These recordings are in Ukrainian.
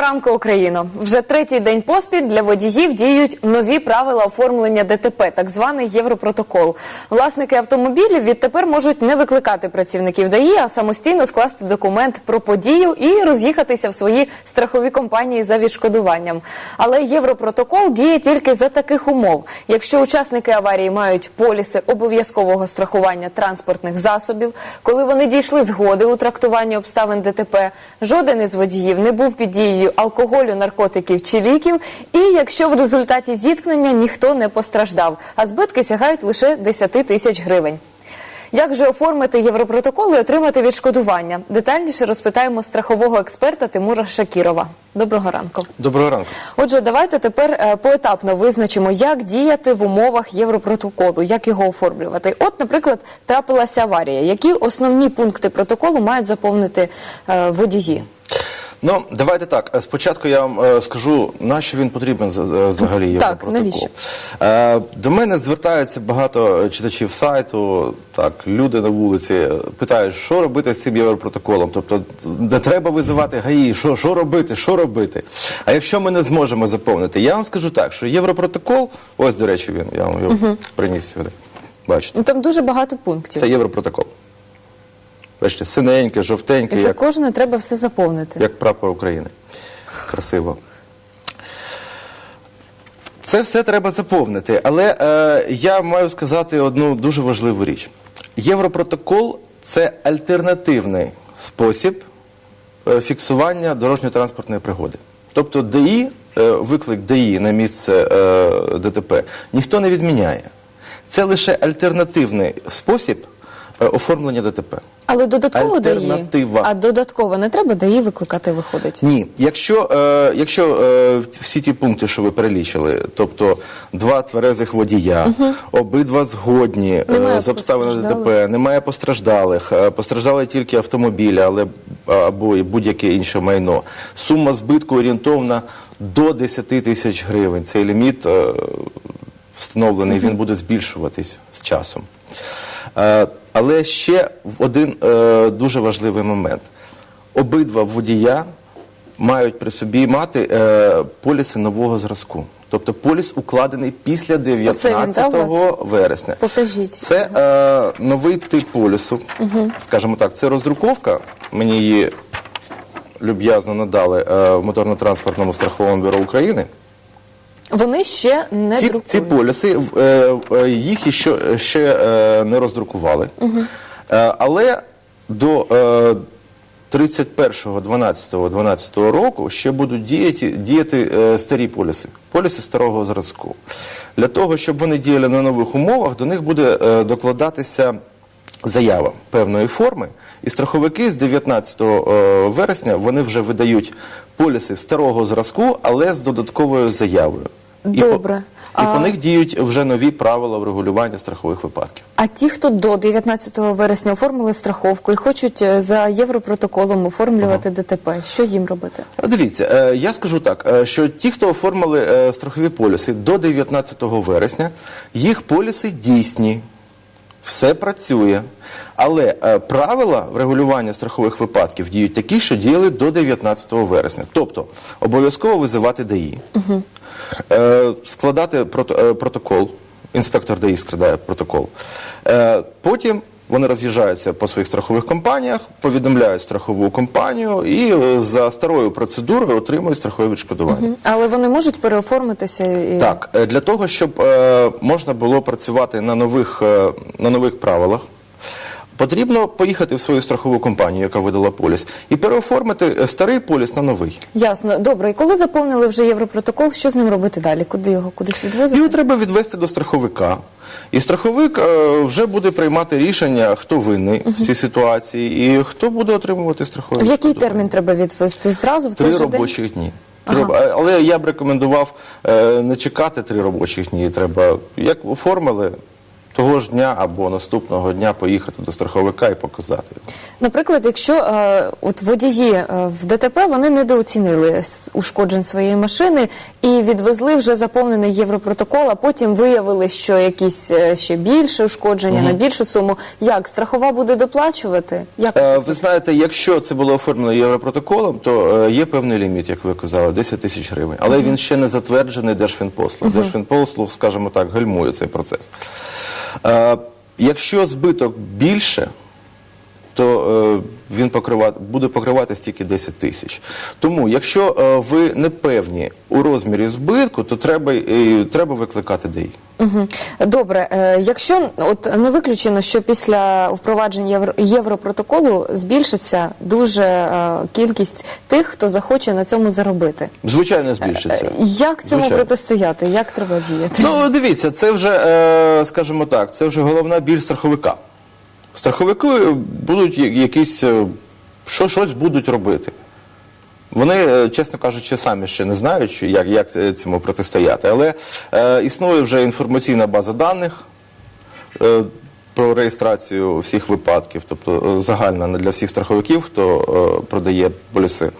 Ранку Україно вже третій день поспіль для водіїв діють нові правила оформлення ДТП, так званий Європротокол. Власники автомобілів відтепер можуть не викликати працівників ДАІ, а самостійно скласти документ про подію і роз'їхатися в свої страхові компанії за відшкодуванням. Але Європротокол діє тільки за таких умов, якщо учасники аварії мають поліси обов'язкового страхування транспортних засобів, коли вони дійшли згоди у трактуванні обставин ДТП, жоден із водіїв не був під дією алкоголю, наркотиків чи ліків, і якщо в результаті зіткнення ніхто не постраждав, а збитки сягають лише 10 тисяч гривень. Як же оформити європротокол і отримати відшкодування? Детальніше розпитаємо страхового експерта Тимура Шакірова. Доброго ранку. Доброго ранку. Отже, давайте тепер е, поетапно визначимо, як діяти в умовах європротоколу, як його оформлювати. От, наприклад, трапилася аварія. Які основні пункти протоколу мають заповнити е, водії? Ну, давайте так. е, Спочатку я вам е, скажу, на що він потрібен за- взагалі Так, європротокол. навіщо? Е, До мене звертаються багато читачів сайту, так, люди на вулиці е, питають, що робити з цим європротоколом. Тобто, не треба визивати ГАІ, що, що робити, що робити. А якщо ми не зможемо заповнити, я вам скажу так, що європротокол, ось, до речі, він, я вам його приніс сюди. Бачите, Ну там дуже багато пунктів. це європротокол. Бачите, синеньке, жовтеньке, І це як кожне треба все заповнити. як прапор України. Красиво. Це все треба заповнити. Але е, я маю сказати одну дуже важливу річ. Європротокол це альтернативний спосіб е, фіксування дорожньо-транспортної пригоди. Тобто ДІ, е, виклик ДІ на місце е, ДТП ніхто не відміняє. Це лише альтернативний спосіб оформлення ДТП. Але додатково. Альтернатива. А додатково не треба дає викликати, виходить. Ні, якщо, е, якщо е, всі ті пункти, що ви перелічили, тобто два тверезих водія, обидва згодні е, з обставин постраждалих. ДТП, немає постраждалих, е, постраждали тільки автомобілі, але або і будь-яке інше майно. Сума збитку орієнтовна до 10 тисяч гривень. Цей ліміт е, встановлений, він буде збільшуватись з часом. Е, Але ще один е, дуже важливий момент. Обидва водія мають при собі мати е, поліси нового зразку. Тобто поліс укладений після Оце 19 да, у вас? вересня. Покажіть. Це е, новий тип полісу. Скажімо так, це роздруковка. Мені її люб'язно надали е, в моторно-транспортному страховому бюро України. Вони ще не Ці, друкують. ці поліси в- е, е, їх ще е, не роздрукували. Е, але до е, 31.12.12 року ще будуть діяти, діяти е, старі поліси, поліси старого зразку. Для того, щоб вони діяли на нових умовах, до них буде е, докладатися заява певної форми, і страховики з 19 е, вересня вони вже видають поліси старого зразку, але з додатковою заявою. І по- Добре. І А- по них діють вже нові правила врегулювання страхових випадків. А ті, хто до 19 вересня оформили страховку і хочуть е, за європротоколом оформлювати ДТП, що їм робити? Дивіться, е, я скажу так, е, що ті, хто оформили е, страхові поліси до 19 вересня, їх поліси дійсні, все працює. Але е, правила врегулювання страхових випадків діють такі, що діяли до 19 вересня. Тобто обов'язково визивати ДАІ, е, складати прот, е, протокол, інспектор ДАІ складає протокол. Е, Потім вони роз'їжджаються по своїх страхових компаніях, повідомляють страхову компанію і е, за старою процедурою отримують страхове відшкодування. Але вони можуть переоформитися і Так, е, для того, щоб е, можна було працювати на нових, на нових правилах, потрібно поїхати в свою страхову компанію, яка видала поліс, і переоформити е, старий поліс на новий. ясно. Добре, і коли заповнили вже європротокол, що з ним робити далі? Куди його кудись відвозити? Його треба відвести до страховика. І страховик е, вже буде приймати рішення, хто винний в цій ситуації і хто буде отримувати страхове В який відшкодування. термін треба відвести? Зразу в цей Три же день? робочих дні. Треба, е, Але я б рекомендував е, не чекати три робочих дні. Треба, як оформили, того ж дня або наступного дня поїхати до страховика і показати. Наприклад, якщо е, от водії е, в ДТП вони недооцінили с- ушкоджень своєї машини і відвезли вже заповнений європротокол, а потім виявили, що якісь е, ще більше ушкодження на більшу суму. Як страхова буде доплачувати? Як Е, Ви знаєте, якщо це було оформлено європротоколом, то е, є певний ліміт, як ви казали, 10 тисяч гривень. Але він ще не затверджений Держфінпослуг. Держфінпослуг, скажімо так, гальмує цей процес. Е, Якщо збиток більше, то е, він покрива... буде покривати стільки 10 тисяч. Тому, якщо е, ви не певні у розмірі збитку, то треба, е, треба викликати ДАІ. Добре, е, якщо от не виключено, що після впровадження євро, європротоколу збільшиться дуже е, кількість тих, хто захоче на цьому заробити. Звичайно, збільшиться. Е, Як цьому Звичайно. протистояти? Як треба діяти? Ну, дивіться, це вже, е, скажімо так, це вже головна біль страховика. Страховики будуть якісь, е, що, щось будуть робити. Вони, е, чесно кажучи, самі ще не знають, як, як е, цьому протистояти. Але е, існує вже інформаційна база даних е, про реєстрацію всіх випадків, тобто загальна для всіх страховиків, хто е, продає поліси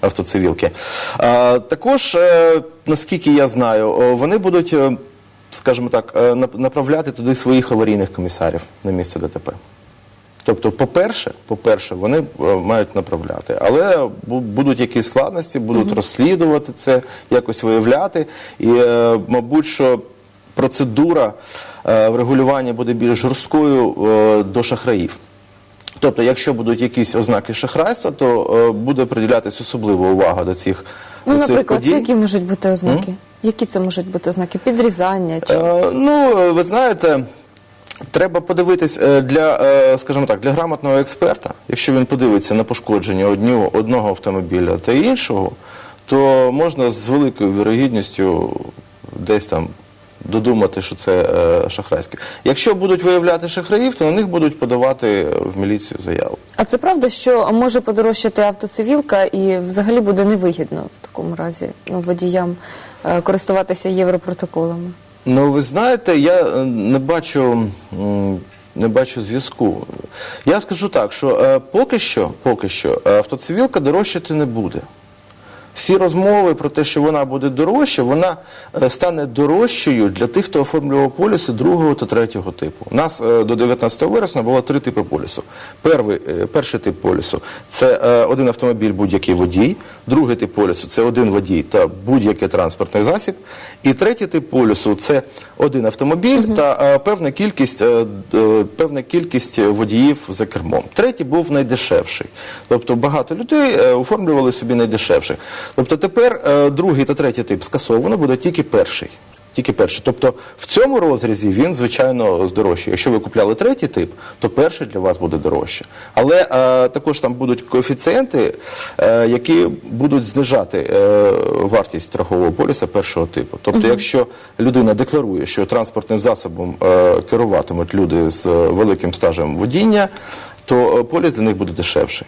автоцивілки. Е, також, е, наскільки я знаю, вони будуть, скажімо так, направляти туди своїх аварійних комісарів на місце ДТП. Тобто, по-перше, по-перше, вони е, мають направляти, але будуть якісь складності, будуть розслідувати це, якось виявляти. І, е, мабуть, що процедура е, врегулювання буде більш жорсткою до шахраїв. Тобто, якщо будуть якісь ознаки шахрайства, то буде приділятися особлива увага до цих, Ну, до цих наприклад, подій. які можуть бути ознаки? Які це можуть бути ознаки? Підрізання чи Е, Ну, ви знаєте, треба подивитись е, для, е, скажімо так, для грамотного експерта, якщо він подивиться на пошкодження однього, одного автомобіля та іншого, то можна з великою вірогідністю десь там додумати, що це е, шахрайське. Якщо будуть виявляти шахраїв, то на них будуть подавати в міліцію заяву. а це правда, що може подорожчати автоцивілка і взагалі буде невигідно в такому разі ну, водіям користуватися європротоколами? Ну, ви знаєте, я е, не бачу, не бачу зв'язку. Я скажу так, що е, поки що, поки що е, автоцивілка дорожчати не буде. Всі розмови про те, що вона буде дорожча, вона е, стане дорожчою для тих, хто оформлював поліси другого та третього типу. У нас е, до 19 вересня було три типи полісу. Перший, е, перший тип полісу це один автомобіль, будь-який водій. Другий тип полісу це один водій та будь-який транспортний засіб. І третій тип полісу це один автомобіль та е, певна кількість, певна кількість водіїв за кермом. Третій був найдешевший. Тобто багато людей оформлювали собі найдешевших. Тобто тепер е, другий та третій тип скасовано буде тільки перший. Тільки перший. Тобто в цьому розрізі він, звичайно, здорожчає. Якщо ви купляли третій тип, то перший для вас буде дорожче. Але е, також там будуть коефіцієнти, е, які будуть знижати е, вартість страхового поліса першого типу. Тобто, якщо людина декларує, що транспортним засобом е, керуватимуть люди з е, великим стажем водіння, то е, поліс для них буде дешевший.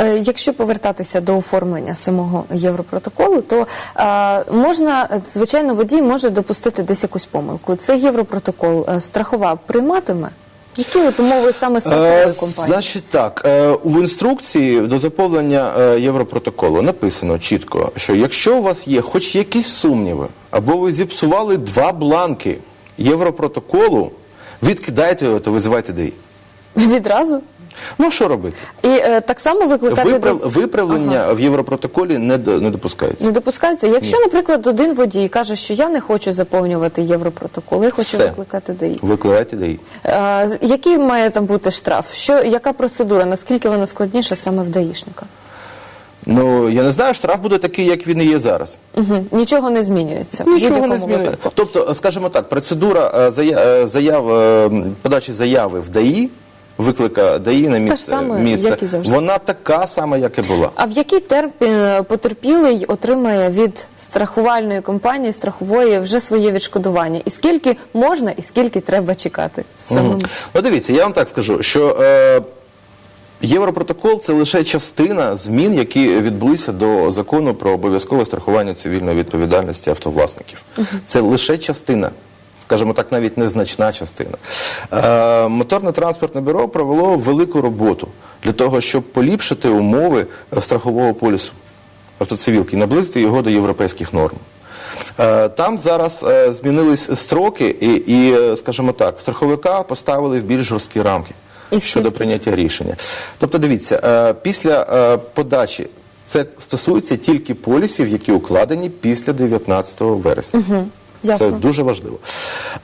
Е, Якщо повертатися до оформлення самого європротоколу, то е, можна, звичайно, водій може допустити десь якусь помилку. Це європротокол е, страхова прийматиме. Які от умови саме страхової компанії? Значить так, в інструкції до заповнення Європротоколу написано чітко, що якщо у вас є хоч якісь сумніви, або ви зіпсували два бланки Європротоколу, відкидайте його та визивайте ДАІ. Відразу? Ну що робити? І е, так само викликати Виправ, до- виправлення в Європротоколі не, до- не допускається. не допускаються. Якщо, наприклад, один водій каже, що я не хочу заповнювати європротокол, я хочу Все. викликати ДАІ. Викликайте ДАІ. Е, який має там бути штраф? Що, яка процедура? Наскільки вона складніша саме в даїшника? Ну, я не знаю, штраф буде такий, як він і є зараз. Угу. Нічого не змінюється. в Нічого не будь-якому змінюється. випадку. Тобто, скажімо так, процедура е, зая- е, заяв, е, подачі заяви в ДАІ, виклика ДАІ на місце, саме, місце як і завжди. вона така сама, як і була. А в який термін потерпілий отримає від страхувальної компанії страхової вже своє відшкодування? І скільки можна, і скільки треба чекати? Самим? Ну, дивіться, я вам так скажу, що е, Європротокол це лише частина змін, які відбулися до закону про обов'язкове страхування цивільної відповідальності автовласників. Це лише частина. Скажімо так, навіть незначна частина. Е, Моторне транспортне бюро провело велику роботу для того, щоб поліпшити умови е, страхового полісу автоцивілки, наблизити його до європейських норм. Е, Там зараз е, змінились строки, і, і, скажімо так, страховика поставили в більш жорсткі рамки І щодо прийняття рішення. Тобто, дивіться, після подачі це стосується тільки полісів, які укладені після 19 вересня. Це ясно. дуже важливо.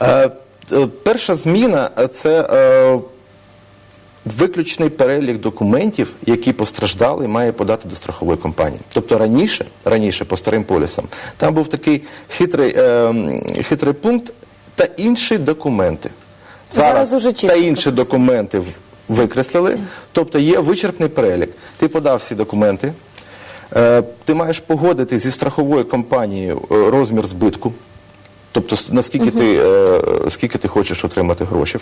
Е, е, Перша зміна е, це е, виключний перелік документів, які постраждали, має подати до страхової компанії. Тобто раніше, раніше по старим полісам, там був такий хитрий, е, хитрий пункт та інші документи. Зараз уже чітко та інші документи викреслили, тобто є вичерпний перелік. Ти подав всі документи, е, ти маєш погодити зі страховою компанією е, розмір збитку. Тобто, наскільки ти, е, скільки ти хочеш отримати грошей.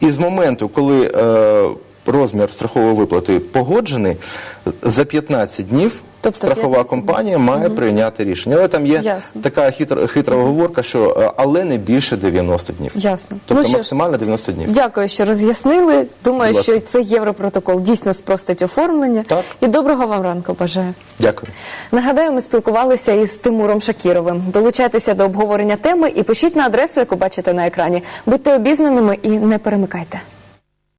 І з моменту, коли е, розмір страхової виплати погоджений, за 15 днів Тобто страхова компанія має прийняти рішення. Але там є Ясно. така хитра, хитра оговорка, що е, але не більше 90 днів. Ясно. Тобто Ну що максимально 90 днів. Дякую, що роз'яснили. Думаю, ласка. що цей європротокол дійсно спростить оформлення. Так. І доброго вам ранку бажаю. Дякую. Нагадаю, ми спілкувалися із Тимуром Шакіровим. Долучайтеся до обговорення теми і пишіть на адресу, яку бачите на екрані. Будьте обізнаними і не перемикайте.